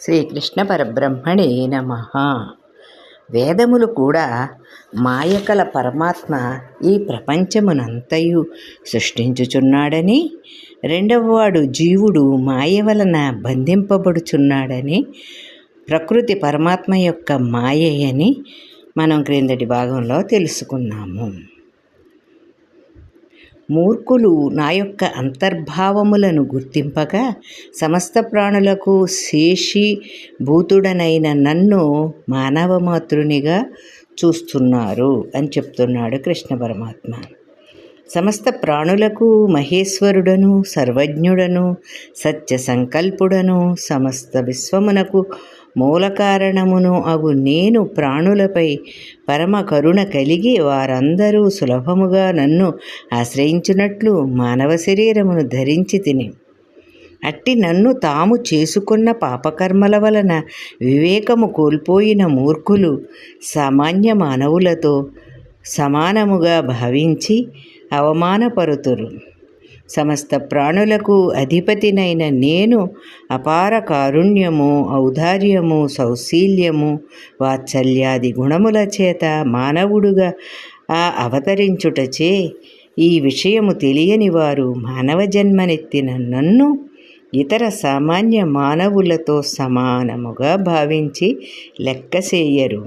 శ్రీకృష్ణ పరబ్రహ్మణే నమ. వేదములు కూడా మాయకల పరమాత్మ ఈ ప్రపంచమునంతయు సృష్టించుచున్నాడని రెండవవాడు జీవుడు మాయ వలన బంధింపబడుచున్నాడని ప్రకృతి పరమాత్మ యొక్క మాయని మనం క్రిందటి భాగంలో తెలుసుకున్నాము. మూర్ఖులు నా యొక్క అంతర్భావములను గుర్తింపగా సమస్త ప్రాణులకు శేషి భూతుడనైన నన్ను మానవమాతృనిగా చూస్తున్నారు అని చెప్తున్నాడు కృష్ణ పరమాత్మ. సమస్త ప్రాణులకు మహేశ్వరుడను సర్వజ్ఞుడను సత్య సంకల్పుడను సమస్త విశ్వమునకు మూలకారణమును అగు నేను ప్రాణులపై పరమ కరుణ కలిగి వారందరూ సులభముగా నన్ను ఆశ్రయించినట్లు మానవ శరీరమును ధరించి తిని. అట్టి నన్ను తాము చేసుకున్న పాపకర్మల వలన వివేకము కోల్పోయిన మూర్ఖులు సామాన్య మానవులతో సమానముగా భావించి అవమానపరుతురు. సమస్త ప్రాణులకు అధిపతినైన నేను అపార కారుణ్యము ఔదార్యము సౌశీల్యము వాత్సల్యాది గుణముల చేత మానవుడుగా ఆ అవతరించుటచే ఈ విషయము తెలియని వారు మానవ జన్మనెత్తిన నన్ను ఇతర సామాన్య మానవులతో సమానముగా భావించి లెక్కసేయరు.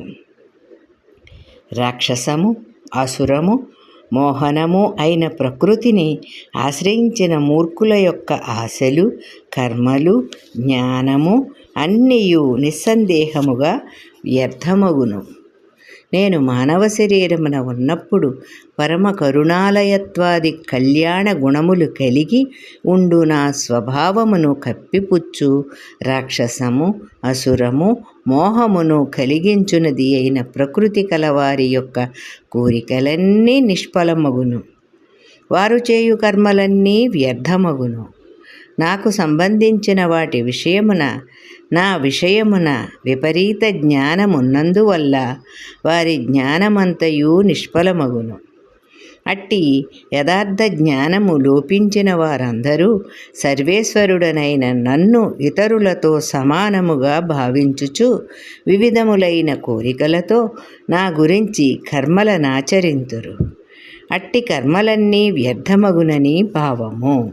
రాక్షసము అసురము మోహనము అయిన ప్రకృతిని ఆశ్రయించిన మూర్ఖుల యొక్క ఆశలు కర్మలు జ్ఞానము అన్నీయు నిస్సందేహముగా వ్యర్థమగును. నేను మానవ శరీరమున ఉన్నప్పుడు పరమ కరుణాలయత్వాది కళ్యాణ గుణములు కలిగి ఉండు నా స్వభావమును కప్పిపుచ్చు. రాక్షసము అసురము మోహమును కలిగించునది అయిన ప్రకృతి కలవారి యొక్క కోరికలన్నీ నిష్ఫలమగును. వారు చేయు కర్మలన్నీ వ్యర్థమగును. నాకు సంబంధించిన వాటి విషయమున నా విషయమున విపరీత జ్ఞానమున్నందువల్ల వారి జ్ఞానమంతయు నిష్ఫలమగును. అట్టి యథార్థ జ్ఞానము లోపించిన వారందరూ సర్వేశ్వరుడనైన నన్ను ఇతరులతో సమానముగా భావించుచు వివిధములైన కోరికలతో నా గురించి కర్మలనాచరింతురు. అట్టి కర్మలన్నీ వ్యర్థమగునని భావము.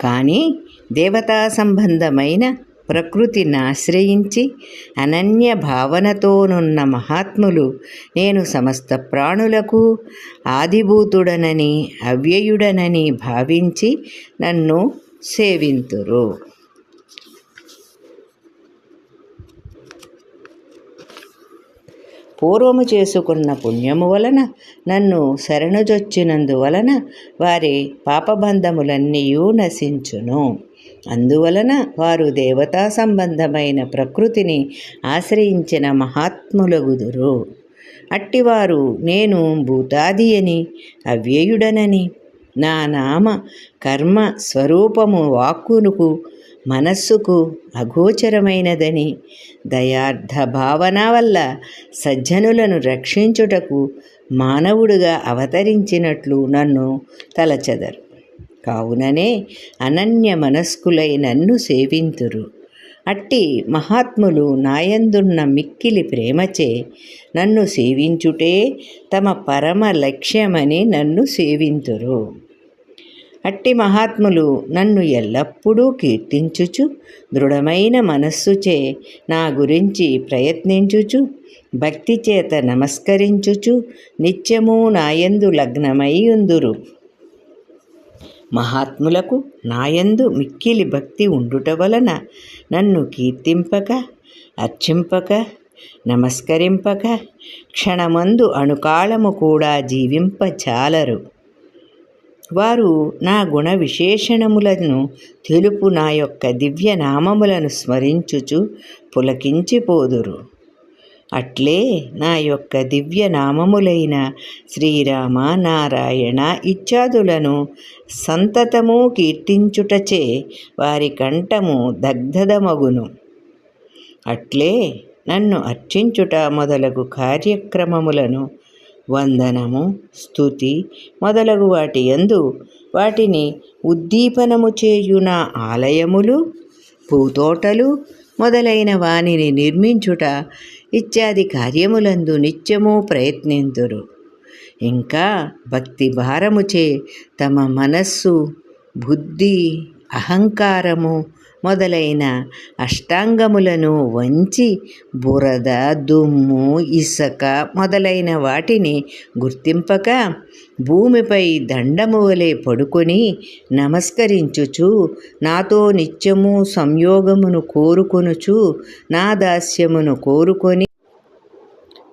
కానీ దేవతా సంబంధమైన ప్రకృతిని ఆశ్రయించి అనన్య భావనతోనున్న మహాత్ములు నేను సమస్త ప్రాణులకు ఆదిభూతుడనని అవ్యయుడనని భావించి నన్ను సేవింతురు. పూర్వము చేసుకున్న పుణ్యము వలన నన్ను శరణుజొచ్చినందువలన వారి పాపబంధములన్నీయూ నశించును. అందువలన వారు దేవతా సంబంధమైన ప్రకృతిని ఆశ్రయించిన మహాత్ములగుదురు. అట్టివారు నేను భూతాది అని అవ్యయుడనని. నా నామ కర్మ స్వరూపము వాక్కునుకు మనస్సుకు అగోచరమైనదని దయార్థ భావన వల్ల సజ్జనులను రక్షించుటకు మానవుడుగా అవతరించినట్లు నన్ను తలచెదరు. కావుననే అనన్య మనస్కులై నన్ను సేవింతురు. అట్టి మహాత్ములు నాయందున్న మిక్కిలి ప్రేమచే నన్ను సేవించుటే తమ పరమ లక్ష్యమని నన్ను సేవింతురు. అట్టి మహాత్ములు నన్ను ఎల్లప్పుడూ కీర్తించుచు దృఢమైన మనస్సుచే నా గురించి ప్రయత్నించుచు భక్తి చేత నమస్కరించుచు నిత్యము నాయందు లగ్నమై ఉందురు మహాత్ములకు నాయందు మిక్కిలి భక్తి ఉండుట వలన నన్ను కీర్తింపక అర్చింపక నమస్కరింపక క్షణమందు అణుకాళము కూడా జీవింపచాలరు వారు నా గుణ విశేషణములను తెలుపు నా యొక్క దివ్య నామములను స్మరించుచు పులకించిపోదురు. అట్లే నా యొక్క దివ్య నామములైన శ్రీరామ నారాయణ ఇత్యాదులను సంతతము కీర్తించుటచే వారి కంఠము దగ్ధదమగును. అట్లే నన్ను అర్చించుట మొదలగు కార్యక్రమములను వందనము స్థుతి మొదలగు వాటి యందు వాటిని ఉద్దీపనము చేయున ఆలయములు పూతోటలు మొదలైన వానిని నిర్మించుట ఇత్యాది కార్యములందు నిత్యము ప్రయత్నింతురు ఇంకా భక్తి భారముచే తమ మనస్సు బుద్ధి అహంకారము మొదలైన అష్టాంగములను వంచి బురద దుమ్ము ఇసక మొదలైన వాటిని గుర్తింపక భూమిపై దండము వలె పడుకొని నమస్కరించుచు నాతో నిత్యము సంయోగమును కోరుకొనుచు నా దాస్యమును కోరుకొని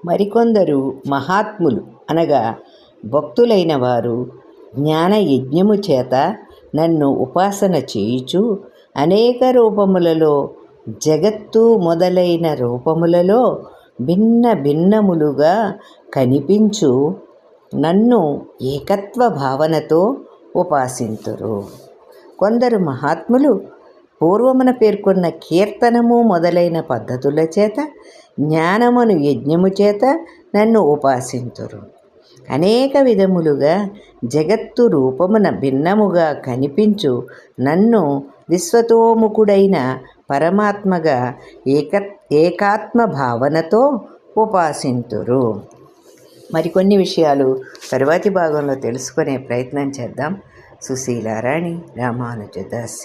మరికొందరు మహాత్ములు అనగా భక్తులైన వారు జ్ఞాన యజ్ఞము చేత నన్ను ఉపాసన చేయుచు అనేక రూపములలో జగత్తు మొదలైన రూపములలో భిన్న భిన్నములుగా కనిపించు నన్ను ఏకత్వ భావనతో ఉపాసింతురు. కొందరు మహాత్ములు పూర్వమున పేర్కొన్న కీర్తనము మొదలైన పద్ధతుల చేత జ్ఞానమును యజ్ఞము చేత నన్ను ఉపాసింతురు. అనేక విధములుగా జగత్తు రూపమున భిన్నముగా కనిపించు నన్ను విశ్వతోముఖుడైన పరమాత్మగా ఏక ఏకాత్మ భావనతో ఉపాసింతురు. మరికొన్ని విషయాలు తరువాతి భాగంలో తెలుసుకునే ప్రయత్నం చేద్దాం. సుశీలారాణి రామానుజదాస్